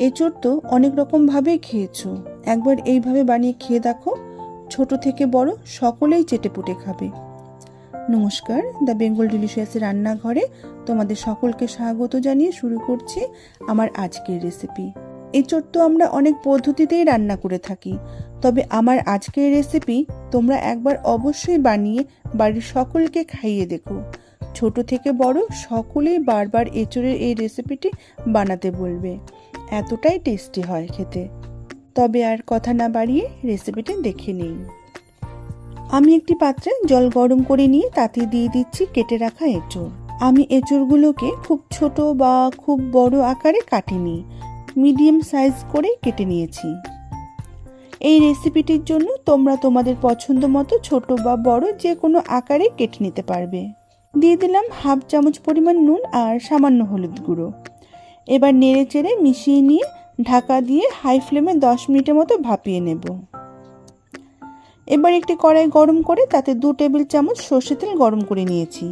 এঁচোড় তো অনেক রকমভাবেই খেয়েছো। একবার এইভাবে বানিয়ে খেয়ে দেখো, ছোট থেকে বড় সকলেই চেটেপুটে খাবে। নমস্কার, দ্য বেঙ্গল ডিলিশিয়াসের রান্নাঘরে তোমাদের সকলকে স্বাগত জানিয়ে শুরু করছি আমার আজকের রেসিপি। এঁচোড় তো আমরা অনেক পদ্ধতিতেই রান্না করে থাকি, তবে আমার আজকের রেসিপি তোমরা একবার অবশ্যই বানিয়ে বাড়ির সকলকে খাইয়ে দেখো। ছোট থেকে বড় সকলেই বারবার এঁচোড়ের এই রেসিপিটি বানাতে বলবে। এতটাই টেস্টি হয় খেতে। তবে আর কথা না বাড়িয়ে রেসিপিটি দেখে নিই। আমি একটি পাত্রে জল গরম করে নিয়ে তাতে দিয়ে দিচ্ছি কেটে রাখা এঁচড়। আমি এঁচড়গুলোকে খুব ছোট বা খুব বড় আকারে কাটিনি, মিডিয়াম সাইজ করে কেটে নিয়েছি। এই রেসিপিটির জন্য তোমরা তোমাদের পছন্দ মতো ছোট বা বড় যে কোনো আকারে কেটে নিতে পারবে। দিয়ে দিলাম হাফ চামচ পরিমাণ নুন আর সামান্য হলুদ গুঁড়ো। এবার নেড়ে চেড়ে মিশিয়ে নিয়ে ঢাকা দিয়ে হাই ফ্লেমে দশ মিনিটের মতো ভাপিয়ে নেব। এবার একটি কড়াই গরম করে তাতে দু টেবিল চামচ সর্ষে তেল গরম করে নিয়েছি।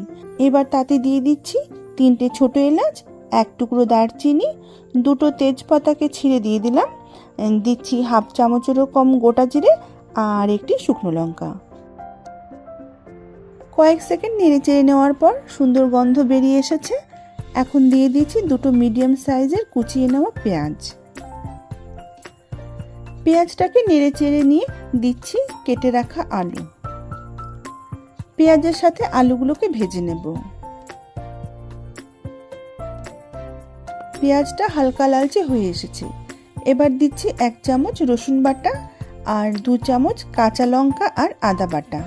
এবার তাতে দিয়ে দিচ্ছি তিনটে ছোট এলাচ, এক টুকরো দারচিনি, দুটো তেজপাতাকে ছিঁড়ে দিয়ে দিলাম। দিচ্ছি হাফ চামচেরও কম গোটা জিরে আর একটি শুকনো লঙ্কা। কয়েক সেকেন্ড নেড়ে চেড়ে নেওয়ার পর সুন্দর গন্ধ বেরিয়ে এসেছে। এখন দিয়ে দিচ্ছি দুটো মিডিয়াম সাইজের কুচিয়ে নেওয়া পেঁয়াজ। পেঁয়াজটাকে নেড়ে চেড়ে নিয়ে দিচ্ছি কেটে রাখা আলু। পেঁয়াজের সাথে আলুগুলোকে ভেজে নেব। পেঁয়াজটা হালকা লালচে হয়ে এসেছে। এবার দিচ্ছি এক চামচ রসুন বাটা আর দু চামচ কাঁচা লঙ্কা আর আদা বাটা।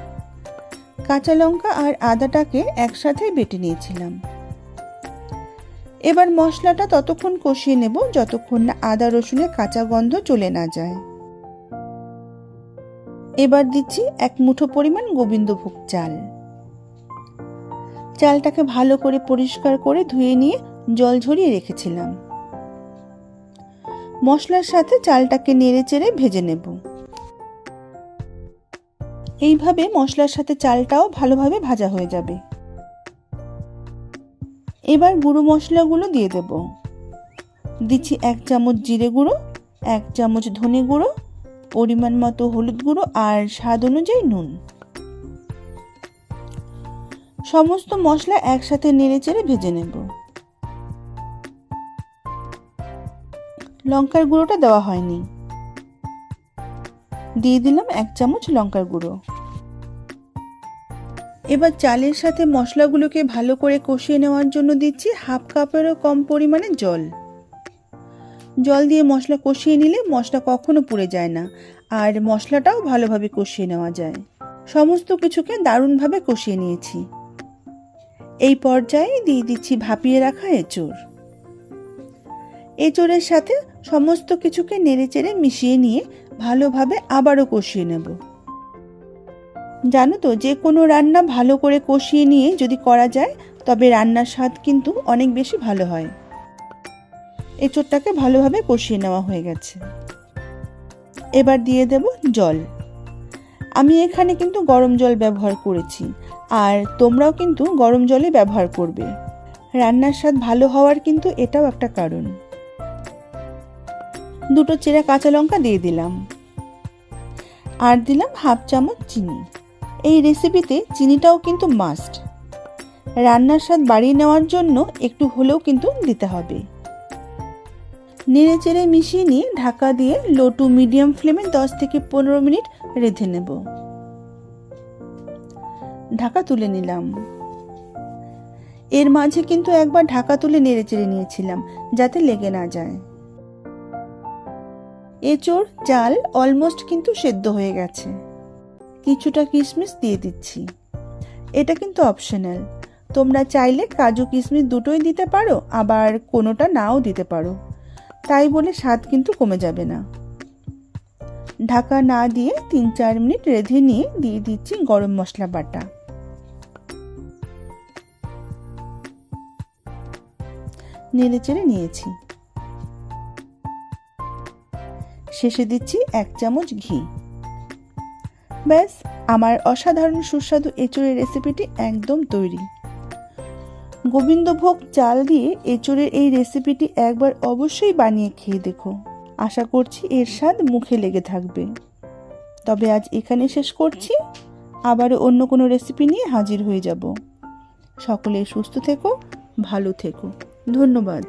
কাঁচা লঙ্কা আর আদাটাকে একসাথে বেটে নিয়েছিলাম। এবার মশলাটা ততক্ষণ কষিয়ে নেব যতক্ষণ না আদা রসুনের কাঁচা গন্ধ চলে না যায়। এবার দিচ্ছি এক মুঠো পরিমাণ গোবিন্দভোগ চাল। চালটাকে ভালো করে পরিষ্কার করে ধুয়ে নিয়ে জল ঝরিয়ে রেখেছিলাম। মশলার সাথে চালটাকে নেড়ে চেড়ে ভেজে নেব। এইভাবে মশলার সাথে চালটাও ভালোভাবে ভাজা হয়ে যাবে। এবার গুঁড়ো মশলাগুলো দিয়ে দেব। দিচ্ছি এক চামচ জিরে গুঁড়ো, এক চামচ ধনে গুঁড়ো, পরিমাণ মতো হলুদ গুঁড়ো আর স্বাদ অনুযায়ী নুন। সমস্ত মশলা একসাথে নেড়ে চেড়ে ভেজে নেব। লঙ্কার গুঁড়োটা দেওয়া হয়নি। দিয়ে দিলাম এক চামচ লঙ্কার গুঁড়ো। এবার চালের সাথে মশলাগুলোকে ভালো করে কষিয়ে নেওয়ার জন্য দিচ্ছি হাফ কাপেরও কম পরিমাণে জল। জল দিয়ে মশলা কষিয়ে নিলে মশলা কখনো পুড়ে যায় না, আর মশলাটাও ভালোভাবে কষিয়ে নেওয়া যায়। সমস্ত কিছুকে দারুণভাবে কষিয়ে নিয়েছি। এই পর্যায়ে দিয়ে দিচ্ছি ভাপিয়ে রাখা এঁচড়। এঁচড়ের সাথে সমস্ত কিছুকে নেড়ে চেড়ে মিশিয়ে নিয়ে ভালোভাবে আবারও কষিয়ে নেব। জানো তো, যে কোনো রান্না ভালো করে কষিয়ে নিয়ে যদি করা যায়, তবে রান্নার স্বাদ কিন্তু অনেক বেশি ভালো হয়। এঁচড়টাকে ভালোভাবে কষিয়ে নেওয়া হয়ে গেছে। এবার দিয়ে দেব জল। আমি এখানে কিন্তু গরম জল ব্যবহার করেছি, আর তোমরাও কিন্তু গরম জলে ব্যবহার করবে। রান্নার স্বাদ ভালো হওয়ার কিন্তু এটাও একটা কারণ। দুটো চেরা কাঁচা লঙ্কা দিয়ে দিলাম। আর দিলাম হাফ চামচ চিনি। এই রেসিপিতে চিনিটাও কিন্তু মাস্ট রান্নার স্বাদ বাড়িয়ে নেওয়ার জন্য একটু হলেও কিন্তু দিতে হবে। নেড়ে চেড়ে মিশিয়ে নিয়ে ঢাকা দিয়ে লো টু মিডিয়াম ফ্লেমে দশ থেকে পনেরো মিনিট রেঁধে নেব। ঢাকা তুলে নিলাম। এর মাঝে কিন্তু একবার ঢাকা তুলে নেড়ে চেড়ে নিয়েছিলাম, যাতে লেগে না যায়। এঁচোড়, চাল অলমোস্ট কিন্তু সেদ্ধ হয়ে গেছে। কিছুটা কিশমিশ দিয়ে দিচ্ছি। এটা কিন্তু অপশনাল তোমরা চাইলে কাজু কিশমিশ দুটোই দিতে পারো, আবার কোনোটা নাও দিতে পারো। তাই বলে স্বাদ কিন্তু কমে যাবে না। ঢাকা না দিয়ে তিন চার মিনিট রেঁধে নিয়ে দিয়ে দিচ্ছি গরম মশলা বাটা। নেড়ে চেড়ে নিয়েছি। শেষে দিচ্ছি এক চামচ ঘি। ব্যাস, আমার অসাধারণ সুস্বাদু এঁচড়ের রেসিপিটি একদম তৈরি। গোবিন্দভোগ চাল দিয়ে এঁচড়ের এই রেসিপিটি একবার অবশ্যই বানিয়ে খেয়ে দেখো। আশা করছি এর স্বাদ মুখে লেগে থাকবে। তবে আজ এখানে শেষ করছি। আবারও অন্য কোনো রেসিপি নিয়ে হাজির হয়ে যাব। সকলে সুস্থ থেকো, ভালো থেকো। ধন্যবাদ।